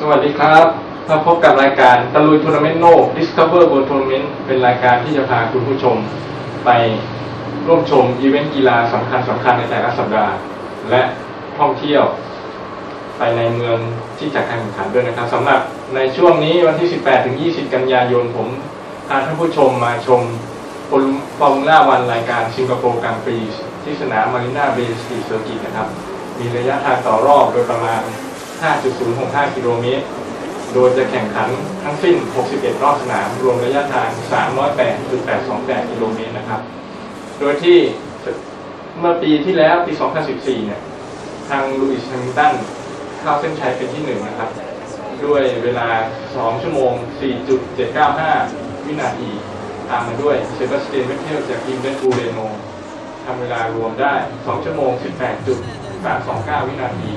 สวัสดีครับ มาพบกับรายการตะลุยทัวร์นาเมนต์โลก Discover World Tournament เป็นรายการที่จะพาคุณผู้ชม ไปร่วมชมอีเวนต์กีฬาสำคัญสำคัญในแต่ละสัปดาห์ และท่องเที่ยว ไปในเมืองที่จัดการแข่งขันด้วยนะครับสำหรับในช่วงนี้วันที่ 18 ถึง 20 กันยายนผมพาท่านผู้ชมมาชมฟอร์มูล่าวันรายการสิงคโปร์กลางปีที่สนามมารีนาเบย์สตีเซอร์กิตนะครับ มีระยะทางต่อรอบโดยประมาณ 5.065 กิโลเมตร โดยจะแข่งขันทั้งสิ้น 61 รอบสนาม รวมระยะทาง 308.828 กิโลเมตรนะครับ โดยที่เมื่อปีที่แล้วปี 2014 เนี่ย ทางลุยส์แฮมิลตันเข้าเส้นชัยเป็นที่หนึ่งนะครับ ด้วยเวลา 2 ชั่วโมง 4.795 วินาที ตามมาด้วยเซบาสเตียนเวทเทลจากทีมเรดบูลเรโนทำเวลารวมได้ 2 ชั่วโมง 18.329 วินาที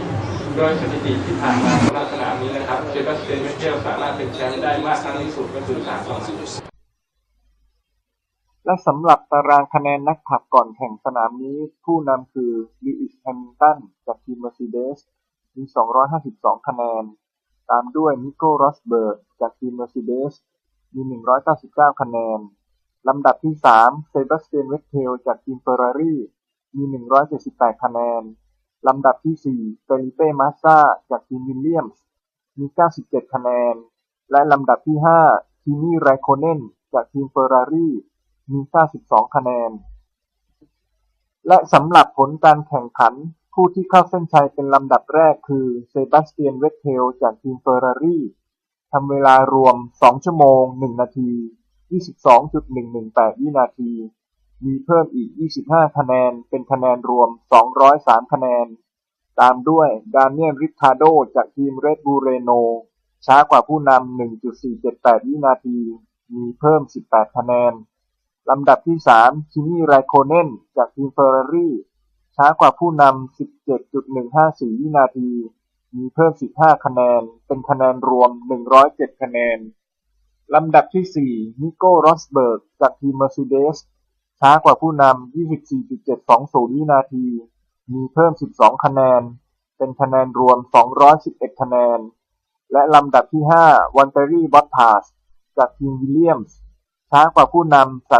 โดยสถิติที่ผ่านมาสำหรับสนามนี้นะครับเซบาสเตียนเวทเทลสามารถเป็นแชมป์ได้มากครั้งที่สุดก็คือ3สมัยและสำหรับตารางคะแนนนักขับก่อนแข่งสนามนี้ ผู้นำคือลิอิสแฮมิลตันจากทีม Mercedes มี 252 คะแนน ตามด้วยนิโก้รอสเบิร์กจากทีม Mercedes มี 199 คะแนน ลำดับที่ 3 เซบาสเตียนเวทเทลจากทีม Ferrari มี 178 คะแนน ลำดับที่ 4 เฟลิเป้ มาสซาจากทีมวิลเลียมส์ มี 97 คะแนน และลำดับที่ 5 ทีมี่ ไรโคเนน จากทีม Ferrari มี 92 คะแนน และสำหรับผลการแข่งขัน ผู้ที่เข้าเส้นชัยเป็นลำดับแรกคือเซบาสเตียน เวทเทล จากทีมเฟอร์รารี่ทำเวลารวม 2 ชั่วโมง 1 นาที 22.118 วินาที มีเพิ่มอีก 25 คะแนน เป็นคะแนนรวม 203 คะแนน ตามด้วยดานิเอลริคาโดจากทีมเรดบูเรโน ช้ากว่าผู้นำ 1.478 วินาที มีเพิ่ม 18 คะแนน ลำดับที่3คิมี่ไรโคเนนจากทีมเฟอร์รารี่ ช้ากว่าผู้นำ 17.154 วินาที มีเพิ่ม 15 คะแนน เป็นคะแนนรวม 107 คะแนน ลำดับที่ 4 นิโก้ รอสเบิร์ก จากทีม Mercedes ช้ากว่าผู้นำ 24.720 วินาที มีเพิ่ม 12 คะแนน เป็นคะแนนรวม 211 คะแนน และลำดับที่ 5 วันเตอรี่บอตทาส จากทีมวิลเลียมส์ ช้ากว่าผู้นำ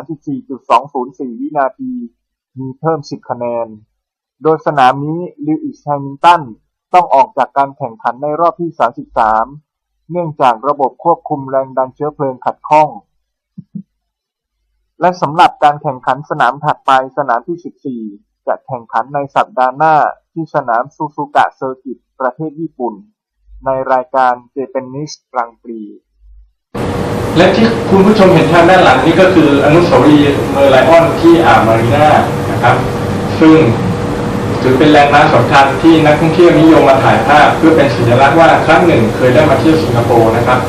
34.204 วินาที มีเพิ่ม 10 คะแนน โดยสนามนี้ลิวอิสแฮมิลตันต้องออกจากการแข่งขันในรอบที่ 33 เนื่องจากระบบควบคุมแรงดันเชื้อเพลิงขัดข้อง และสำหรับการแข่งขันสนามถัดไปสนามที่ 14 จะแข่งขันในสัปดาห์หน้าที่สนามซูซูกะเซอร์กิตประเทศญี่ปุ่น ในรายการเจแปนิสกรังปรี และที่คุณผู้ชมเห็นทางด้านหลังนี้ก็คืออนุสาวรีย์เมอร์ไลออนที่อ่ามารีนานะครับ ซึ่งถือเป็นแลนด์มาร์คสำคัญที่นักท่องเที่ยวนิยมมาถ่ายภาพ เพื่อเป็นสัญลักษณ์ว่าครั้งหนึ่งเคยได้มาเที่ยวสิงคโปร์นะครับ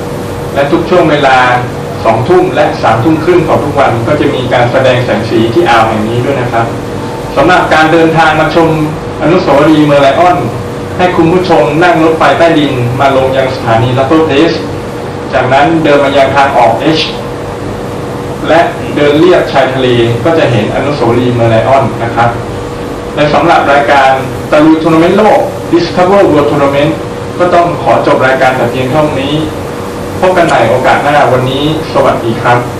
และทุกช่วงเวลา 2ทุ่มและ3ทุ่มครึ่งของทุกวันก็จะมีการแสดงแสงสีที่อ่าวแห่งนี้ด้วยนะครับสำหรับการเดินทางมาชมอนุสาวรีย์เมอร์ไลออน ให้คุณผู้ชมนั่งรถไฟใต้ดินมาลงยังสถานีลัตโตเพสจากนั้นเดินมายังทางออก H และเดินเลียบชายทะเลก็จะเห็นอนุสาวรีย์เมอร์ไลออนนะครับและสำหรับรายการตะลุยทัวร์นาเมนต์โลก Discover World Tournament ก็ต้องขอจบรายการแต่เพียงเท่านี้ พบกันใหม่โอกาสหน้าวันนี้ สวัสดีครับ